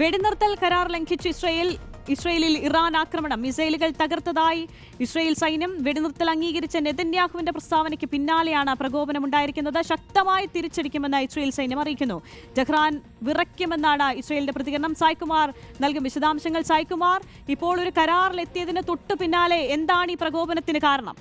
വെടിനിർത്തൽ കരാർ ലംഘിച്ച് ഇസ്രയേൽ ഇസ്രയേലിൽ ഇറാൻ ആക്രമണം മിസൈലുകൾ തകർത്തതായി ഇസ്രയേൽ സൈന്യം വെടിനിർത്തൽ അംഗീകരിച്ച നെതന്യാഹുവിന്റെ പ്രസ്താവനയ്ക്ക് പിന്നാലെയാണ് പ്രകോപനമുണ്ടായിരിക്കുന്നത്. ശക്തമായി തിരിച്ചടിക്കുമെന്ന് ഇസ്രയേൽ സൈന്യം അറിയിക്കുന്നു. ജഹ്റാൻ വിറയ്ക്കുമെന്നാണ് ഇസ്രയേലിന്റെ പ്രതികരണം. സായ്കുമാർ നൽകും വിശദാംശങ്ങൾ. സായ്കുമാർ ഇപ്പോൾ ഒരു കരാറിലെത്തിയതിന് തൊട്ടു പിന്നാലെ എന്താണ് ഈ പ്രകോപനത്തിന് കാരണം?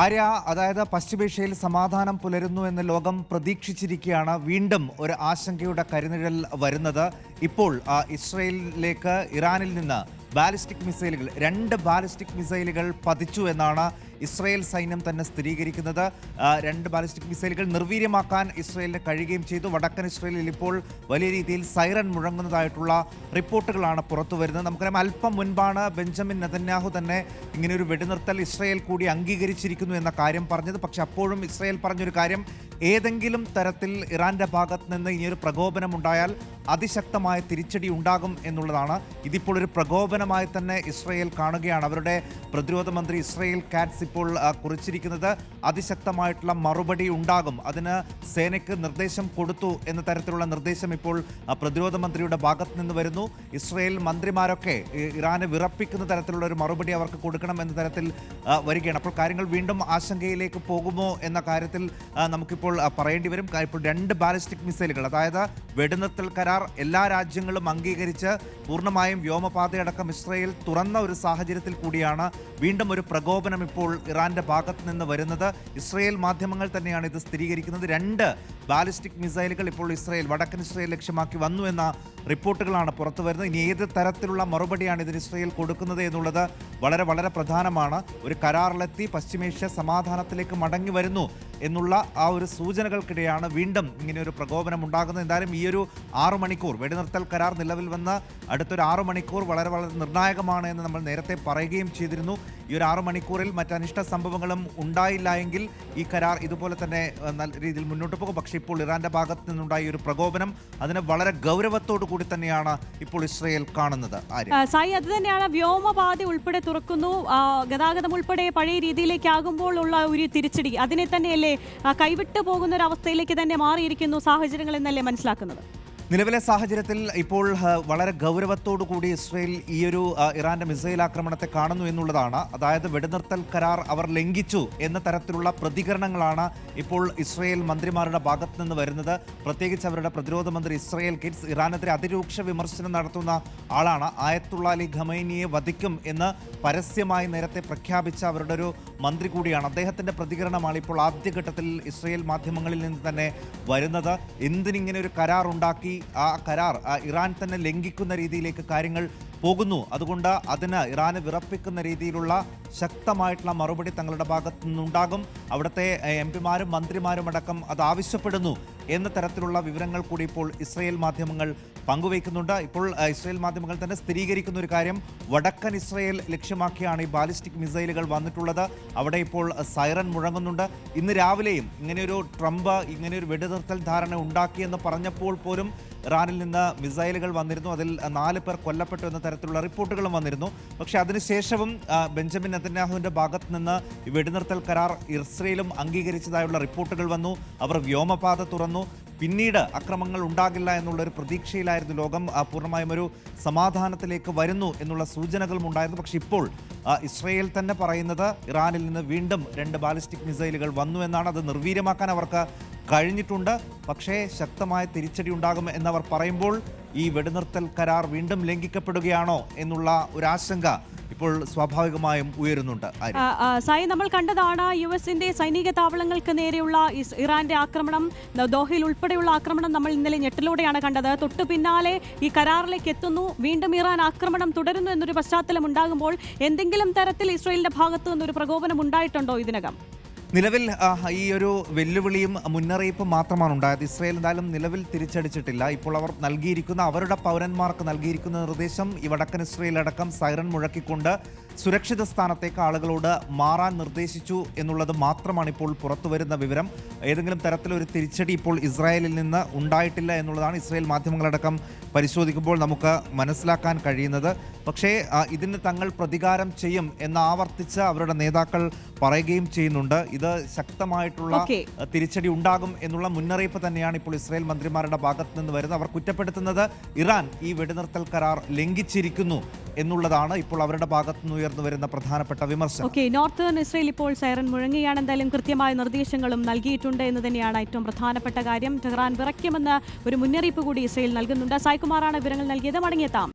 ആര്യ അതായത് പശ്ചിമേഷ്യയിൽ സമാധാനം പുലരുന്നു എന്ന് ലോകം പ്രതീക്ഷിച്ചിരിക്കുകയാണ്. വീണ്ടും ഒരു ആശങ്കയുടെ കരുനിഴൽ വരുന്നത്. ഇപ്പോൾ ഇസ്രയേലിലേക്ക് ഇറാനിൽ നിന്ന് ബാലിസ്റ്റിക് മിസൈലുകൾ രണ്ട് ബാലിസ്റ്റിക് മിസൈലുകൾ പതിച്ചു എന്നാണ് ഇസ്രയേൽ സൈന്യം തന്നെ സ്ഥിരീകരിക്കുന്നത്. രണ്ട് ബാലിസ്റ്റിക് മിസൈലുകൾ നിർവീര്യമാക്കാൻ ഇസ്രയേലിന് കഴിയുകയും ചെയ്തു. വടക്കൻ ഇസ്രയേലിൽ ഇപ്പോൾ വലിയ രീതിയിൽ സൈറൺ മുഴങ്ങുന്നതായിട്ടുള്ള റിപ്പോർട്ടുകളാണ് പുറത്തു വരുന്നത്. നമുക്കറിയാം അല്പം മുൻപാണ് ബെഞ്ചമിൻ നെതന്യാഹു തന്നെ ഇങ്ങനെയൊരു വെടിനിർത്തൽ ഇസ്രയേൽ കൂടി അംഗീകരിച്ചിരിക്കുന്നു എന്ന കാര്യം പറഞ്ഞത്. പക്ഷേ അപ്പോഴും ഇസ്രയേൽ പറഞ്ഞൊരു കാര്യം ഏതെങ്കിലും തരത്തിൽ ഇറാന്റെ ഭാഗത്ത് നിന്ന് ഇനിയൊരു പ്രകോപനം ഉണ്ടായാൽ അതിശക്തമായ തിരിച്ചടി ഉണ്ടാകും എന്നുള്ളതാണ്. ഇതിപ്പോൾ ഒരു പ്രകോപനമായി തന്നെ ഇസ്രയേൽ കാണുകയാണ്. അവരുടെ പ്രതിരോധ മന്ത്രി ഇസ്രയേൽ കാറ്റ്സ് ഇപ്പോൾ കുറിച്ചിരിക്കുന്നത് അതിശക്തമായിട്ടുള്ള മറുപടി ഉണ്ടാകും. അതിന് സേനയ്ക്ക് നിർദ്ദേശം കൊടുത്തു എന്ന തരത്തിലുള്ള നിർദ്ദേശം ഇപ്പോൾ പ്രതിരോധ മന്ത്രിയുടെ ഭാഗത്ത് നിന്ന് വരുന്നു. ഇസ്രയേൽ മന്ത്രിമാരൊക്കെ ഇറാനെ വിറപ്പിക്കുന്ന തരത്തിലുള്ള ഒരു മറുപടി അവർക്ക് കൊടുക്കണം എന്ന തരത്തിൽ വരികയാണ്. അപ്പോൾ കാര്യങ്ങൾ വീണ്ടും ആശങ്കയിലേക്ക് പോകുമോ എന്ന കാര്യത്തിൽ നമുക്കിപ്പോൾ പറയേണ്ടി വരും. ഇപ്പോൾ രണ്ട് ബാലിസ്റ്റിക് മിസൈലുകൾ അതായത് വെടിനിർത്തൽ കരാർ എല്ലാ രാജ്യങ്ങളും അംഗീകരിച്ച് പൂർണമായും വ്യോമപാതയടക്കം ഇസ്രയേൽ തുറന്ന ഒരു സാഹചര്യത്തിൽ കൂടിയാണ്. വീണ്ടും ഒരു പ്രകോപനം ഇപ്പോൾ ഇറാന്റെ ഭാഗത്ത് നിന്ന് വരുന്നത്. ഇസ്രയേൽ മാധ്യമങ്ങൾ തന്നെയാണ് ഇത് സ്ഥിരീകരിക്കുന്നത്. രണ്ട് ബാലിസ്റ്റിക് മിസൈലുകൾ ഇപ്പോൾ ഇസ്രയേൽ വടക്കൻ ഇസ്രയേൽ ലക്ഷ്യമാക്കി വന്നു എന്ന റിപ്പോർട്ടുകളാണ് പുറത്തു വരുന്നത്. ഇനി ഏത് തരത്തിലുള്ള മറുപടിയാണ് ഇതിന് ഇസ്രയേൽ കൊടുക്കുന്നത് എന്നുള്ളത് വളരെ വളരെ പ്രധാനമാണ്. ഒരു കരാറിലെത്തി പശ്ചിമേഷ്യ സമാധാനത്തിലേക്ക് മടങ്ങി വരുന്നു. എന്നുള്ള ആ ഒരു സൂചനകൾക്കിടെയാണ് വീണ്ടും ഇങ്ങനെ ഒരു പ്രകോപനം ഉണ്ടാകുന്നത്. എന്തായാലും ഈ ഒരു ആറു മണിക്കൂർ വെടിനിർത്തൽ കരാർ നിലവിൽ വന്ന് അടുത്തൊരു ആറു മണിക്കൂർ വളരെ വളരെ നിർണായകമാണ് എന്ന് നമ്മൾ നേരത്തെ പറയുകയും ചെയ്തിരുന്നു. ഈ ഒരു ആറു മണിക്കൂറിൽ മറ്റ് അനിഷ്ട സംഭവങ്ങളും ഉണ്ടായില്ല എങ്കിൽ ഈ കരാർ ഇതുപോലെ തന്നെ നല്ല രീതിയിൽ മുന്നോട്ട് പോകും. പക്ഷേ ഇപ്പോൾ ഇറാന്റെ ഭാഗത്ത് നിന്നുണ്ടായ ഒരു പ്രകോപനം അതിനെ വളരെ ഗൗരവത്തോടു കൂടി തന്നെയാണ് ഇപ്പോൾ ഇസ്രയേൽ കാണുന്നത്. സായി അത് തന്നെയാണ്. വ്യോമപാത ഉൾപ്പെടെ തുറക്കുന്നു. ഗതാഗതം ഉൾപ്പെടെ പഴയ രീതിയിലേക്കാകുമ്പോൾ ഉള്ള ഒരു തിരിച്ചടി. അതിനെ തന്നെയല്ലേ കൈവിട്ടു പോകുന്ന ഒരു അവസ്ഥയിലേക്ക് തന്നെ മാറിയിരിക്കുന്നു സാഹചര്യങ്ങൾ എന്നല്ലേ മനസ്സിലാക്കുന്നത്? നിലവിലെ സാഹചര്യത്തിൽ ഇപ്പോൾ വളരെ ഗൗരവത്തോടു കൂടി ഇസ്രയേൽ ഈയൊരു ഇറാന്റെ മിസൈൽ ആക്രമണത്തെ കാണുന്നു എന്നുള്ളതാണ്. അതായത് വെടിനിർത്തൽ കരാർ അവർ ലംഘിച്ചു എന്ന തരത്തിലുള്ള പ്രതികരണങ്ങളാണ് ഇപ്പോൾ ഇസ്രയേൽ മന്ത്രിമാരുടെ ഭാഗത്ത് നിന്ന് വരുന്നത്. പ്രത്യേകിച്ച് അവരുടെ പ്രതിരോധ മന്ത്രി ഇസ്രയേൽ കിറ്റ്സ് ഇറാനെതിരെ അതിരൂക്ഷ വിമർശനം നടത്തുന്ന ആളാണ്. ആയത്തുള്ള അലി ഖമൈനിയെ വധിക്കും എന്ന് പരസ്യമായി നേരത്തെ പ്രഖ്യാപിച്ച അവരുടെ ഒരു മന്ത്രി കൂടിയാണ്. അദ്ദേഹത്തിന്റെ പ്രതികരണമാണ് ഇപ്പോൾ ആദ്യഘട്ടത്തിൽ ഇസ്രയേൽ മാധ്യമങ്ങളിൽ നിന്ന് തന്നെ വരുന്നത്. എന്തിനിങ്ങനെ ഒരു കരാർ ഉണ്ടാക്കി ആ കരാർ ഇറാൻ തന്നെ ലംഘിക്കുന്ന രീതിയിലേക്ക് കാര്യങ്ങൾ പോകുന്നു. അതുകൊണ്ട് അതിന് ഇറാന് വിറപ്പിക്കുന്ന രീതിയിലുള്ള ശക്തമായിട്ടുള്ള മറുപടി തങ്ങളുടെ ഭാഗത്തു നിന്നുണ്ടാകും. അവിടുത്തെ എം പിമാരും മന്ത്രിമാരും അടക്കം അത് ആവശ്യപ്പെടുന്നു എന്ന തരത്തിലുള്ള വിവരങ്ങൾ കൂടി ഇപ്പോൾ ഇസ്രയേൽ മാധ്യമങ്ങൾ പങ്കുവയ്ക്കുന്നുണ്ട്. ഇപ്പോൾ ഇസ്രയേൽ മാധ്യമങ്ങൾ തന്നെ സ്ഥിരീകരിക്കുന്ന ഒരു കാര്യം വടക്കൻ ഇസ്രയേൽ ലക്ഷ്യമാക്കിയാണ് ഈ ബാലിസ്റ്റിക് മിസൈലുകൾ വന്നിട്ടുള്ളത്. അവിടെ ഇപ്പോൾ സൈറൻ മുഴങ്ങുന്നുണ്ട്. ഇന്ന് രാവിലെയും ഇങ്ങനെയൊരു ട്രംപ് ഇങ്ങനെയൊരു വെടിനിർത്തൽ ധാരണ ഉണ്ടാക്കിയെന്ന് പറഞ്ഞപ്പോൾ പോലും ഇറാനിൽ നിന്ന് മിസൈലുകൾ വന്നിരുന്നു. അതിൽ നാല് പേർ കൊല്ലപ്പെട്ടു എന്ന തരത്തിലുള്ള റിപ്പോർട്ടുകളും വന്നിരുന്നു. പക്ഷേ അതിനുശേഷവും ബെഞ്ചമിൻ നെതന്യാഹുവിന്റെ ഭാഗത്ത് നിന്ന് വെടിനിർത്തൽ കരാർ ഇസ്രയേലും അംഗീകരിച്ചതായുള്ള റിപ്പോർട്ടുകൾ വന്നു. അവർ വ്യോമപാത തുറന്നു. പിന്നീട് അക്രമങ്ങൾ ഉണ്ടാകില്ല എന്നുള്ള ഒരു പ്രതീക്ഷയിലായിരുന്നു ലോകം. പൂർണമായും ഒരു സമാധാനത്തിലേക്ക് വരുന്നു എന്നുള്ള സൂചനകളും ഉണ്ടായിരുന്നു. പക്ഷേ ഇപ്പോൾ ഇസ്രയേൽ തന്നെ പറയുന്നത് ഇറാനിൽ നിന്ന് വീണ്ടും രണ്ട് ബാലിസ്റ്റിക് മിസൈലുകൾ വന്നു എന്നാണ്. അത് നിർവീര്യമാക്കാൻ അവർക്ക് കഴിഞ്ഞിട്ടുണ്ട്. പക്ഷേ ശക്തമായ തിരിച്ചടി ഉണ്ടാകും എന്നവർ പറയുമ്പോൾ ഈ വെടിനിർത്തൽ കരാർ വീണ്ടും ലംഘിക്കപ്പെടുകയാണോ എന്നുള്ള ഒരു ആശങ്ക ഇപ്പോൾ സ്വാഭാവികമായും ഉയരുന്നുണ്ട്. സായി നമ്മൾ കണ്ടതാണ് യു എസിന്റെ സൈനിക താവളങ്ങൾക്ക് നേരെയുള്ള ഇറാന്റെ ആക്രമണം ദോഹയിൽ ഉൾപ്പെടെയുള്ള ആക്രമണം നമ്മൾ ഇന്നലെ ഞെട്ടിലൂടെയാണ് കണ്ടത്. തൊട്ടു പിന്നാലെ ഈ കരാറിലേക്ക് എത്തുന്നു. വീണ്ടും ഇറാൻ ആക്രമണം തുടരുന്നു എന്നൊരു പശ്ചാത്തലം ഉണ്ടാകുമ്പോൾ എന്തെങ്കിലും തരത്തിൽ ഇസ്രയേലിന്റെ ഭാഗത്തു നിന്നൊരു പ്രകോപനം ഉണ്ടായിട്ടുണ്ടോ ഇതിനകം? നിലവിൽ ഈ ഒരു വെല്ലുവിളിയും മുന്നറിയിപ്പും മാത്രമാണ് ഉണ്ടായത്. ഇസ്രയേൽ എന്തായാലും നിലവിൽ തിരിച്ചടിച്ചിട്ടില്ല. ഇപ്പോൾ അവർ നൽകിയിരിക്കുന്ന അവരുടെ പൗരന്മാർക്ക് നൽകിയിരിക്കുന്ന നിർദ്ദേശം ഈ വടക്കൻ ഇസ്രയേൽ അടക്കം സൈറൻ മുഴക്കിക്കൊണ്ട് സുരക്ഷിത സ്ഥാനത്തേക്ക് ആളുകളോട് മാറാൻ നിർദ്ദേശിച്ചു എന്നുള്ളത് മാത്രമാണ് ഇപ്പോൾ പുറത്തുവരുന്ന വിവരം. ഏതെങ്കിലും തരത്തിലൊരു തിരിച്ചടി ഇപ്പോൾ ഇസ്രായേലിൽ നിന്ന് ഉണ്ടായിട്ടില്ല എന്നുള്ളതാണ് ഇസ്രായേൽ മാധ്യമങ്ങളടക്കം പരിശോധിക്കുമ്പോൾ നമുക്ക് മനസ്സിലാക്കാൻ കഴിയുന്നത്. പക്ഷേ ഇതിന് തങ്ങൾ പ്രതികാരം ചെയ്യും എന്ന് ആവർത്തിച്ച് അവരുടെ നേതാക്കൾ പറയുകയും ചെയ്യുന്നുണ്ട്. ഇത് ശക്തമായിട്ടുള്ള. തിരിച്ചടി ഉണ്ടാകും എന്നുള്ള മുന്നറിയിപ്പ് തന്നെയാണ് ഇപ്പോൾ ഇസ്രായേൽ മന്ത്രിമാരുടെ ഭാഗത്ത് നിന്ന് വരുന്നത്. അവർ കുറ്റപ്പെടുത്തുന്നത് ഇറാൻ ഈ വെടിനിർത്തൽ കരാർ ലംഘിച്ചിരിക്കുന്നു എന്നുള്ളതാണ് ഇപ്പോൾ അവരുടെ ഭാഗത്തു നിന്ന് ഉയർന്നു വരുന്ന പ്രധാനപ്പെട്ട വിമർശനം. ഓക്കെ നോർത്തേൺ ഇസ്രയേൽ ഇപ്പോൾ സൈറൻ മുഴങ്ങുകയാണ്. എന്തായാലും കൃത്യമായ നിർദ്ദേശങ്ങളും നൽകിയിട്ടുണ്ട് എന്ന് തന്നെയാണ് ഏറ്റവും പ്രധാനപ്പെട്ട കാര്യം. ടെഹ്റാൻ വിറയ്ക്കുമെന്ന് ഒരു മുന്നറിയിപ്പ് കൂടി ഇസ്രയേൽ നൽകുന്നുണ്ട്. സായ്കുമാറാണ് വിവരങ്ങൾ നൽകിയത്. മടങ്ങിയെത്താം.